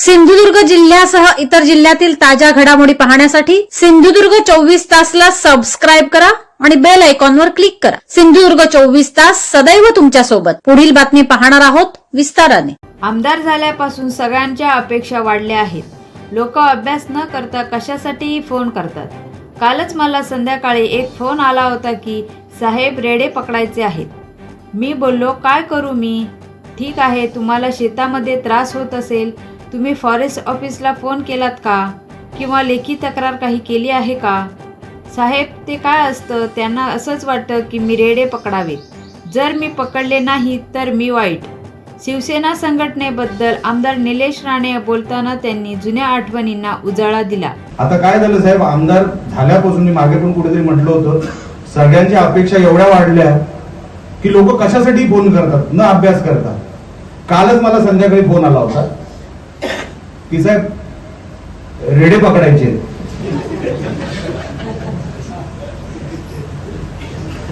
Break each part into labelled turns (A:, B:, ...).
A: सिंधुदुर्ग जिल्ह्यासह इतर जिल्ह्यातील ताज्या घडामोडी पाहण्यासाठी सिंधुदुर्ग चोवीस तासला सबस्क्राईब करा आणि बेल आयकॉनवर क्लिक करा. सिंधुदुर्ग चोवीस तास सदैव तुमच्यासोबत पुढील बातमी पाहणार आहोत विस्ताराने.
B: आमदार झाल्यापासून सगळ्यांच्या अपेक्षा वाढल्या आहेत. लोक अभ्यास न करता कशासाठीही फोन करतात? कालच मला संध्याकाळी एक फोन आला होता की साहेब रेडे पकडायचे आहेत. मी बोललो काय करू मी? ठीक आहे तुम्हाला शेतामध्ये त्रास होत असेल तुम्ही फॉरेस्ट ऑफिसला फोन केलात का? किंवा लेखी तक्रार काही केली आहे का? साहेब ते काय असतं? त्यांना असंच वाटतं की मी रेडे पकडावेत. जर मी पकडले नाही तर मी वाईट. शिवसेना संघटनेबद्दल आमदार निलेश राणे बोलताना त्यांनी जुन्या आठवणींना उजाळा दिला.
C: आता काय झालं साहेब? आमदार झाल्यापासून मी मागे पण कुठेतरी म्हटलं होतं सगळ्यांच्या अपेक्षा एवढ्या वाढल्या की लोक कशासाठी फोन करतात न अभ्यास करतात. कालच मला संध्याकाळी फोन आला होता. की साहेब रेडे पकडायचे.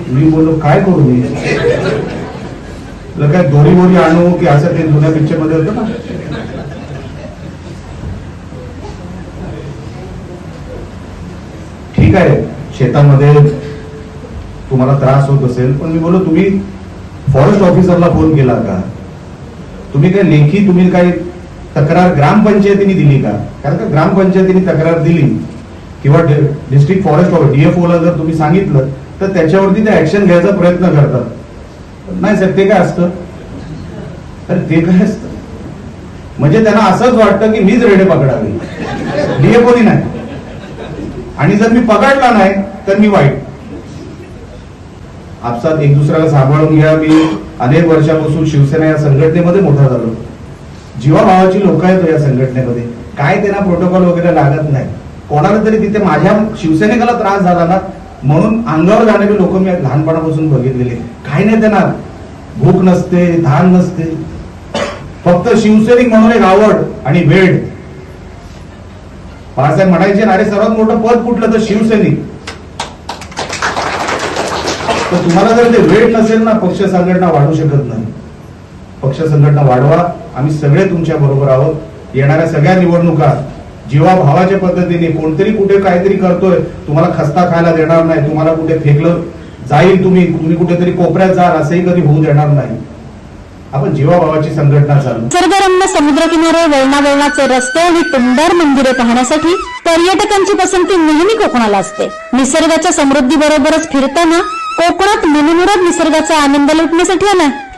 C: मी बोललो काय करू मी? काय दोरी बोरी आणू की असं ते जुन्या पिक्चरमध्ये होतं ना? ठीक आहे शेतामध्ये तुम्हाला त्रास होत असेल पण मी बोललो तुम्ही फॉरेस्ट ऑफिसरला फोन केला का? तुम्ही काय लेखी तुम्ही काही तक्रार ग्रामपंचायतीने दिली का? कारण का ग्रामपंचायतीने तक्रार दिली? किंवा डिस्ट्रिक्ट फॉरेस्ट डीएफओ ला जर तुम्ही सांगितलं तर त्याच्यावरती ते ऍक्शन घ्यायचा प्रयत्न करतात. नाही साहेब ते काय असतं? अरे ते काय असतं? म्हणजे त्यांना असंच वाटतं की मीच रेडे पकडावी. डीएफओनी नाही. आणि जर मी पकडला नाही तर मी वाईट. आपसात एक दुसऱ्याला सांभाळून घ्या. मी अनेक वर्षापासून शिवसेना या संघटनेमध्ये मोठा झालो. जीवाभावाची लोक आहेत हो या संघटनेमध्ये. काय त्यांना प्रोटोकॉल वगैरे लागत नाही. कोणाला तरी तिथे माझ्या शिवसैनिकाला त्रास झाला ना म्हणून अंगावर जाणारे लोक मी लहानपणापासून बघितलेले काही नाही त्यांना भूक नसते धान नसते. फक्त शिवसैनिक म्हणून एक आवड आणि वेळ. बाळासाहेब म्हणायचे ना अरे सर्वात मोठं पद कुठलं तर शिवसैनिक. तर तुम्हाला जर ते वेळ नसेल ना पक्ष संघटना वाढू शकत नाही. पक्ष संघटना वाढवा. आम्ही सगळे तुमच्या बरोबर आहोत. येणाऱ्या सगळ्या निवडणुका जीवा भावाच्या पद्धतीने कोणतरी कुठे काहीतरी करतोय तुम्हाला खस्ता खायला देणार नाही तुम्हाला कुठे फेकलं जाईल तुम्ही तुम्ही कुठेतरी कोपऱ्यात जाल असंही कधी होऊ देणार नाही. आपण जीवाभावाची संघटना चालू.
A: निसर्गरम्य समुद्रकिनारे वळणावळणाचे रस्ते आणि टुमदार मंदिरे पाहण्यासाठी पर्यटकांची पसंती नेहमी कोकणाला असते. निसर्गाच्या समृद्धी बरोबरच फिरताना कोकणात मनमुराद निसर्गाचा आनंद लुटण्यासाठी आला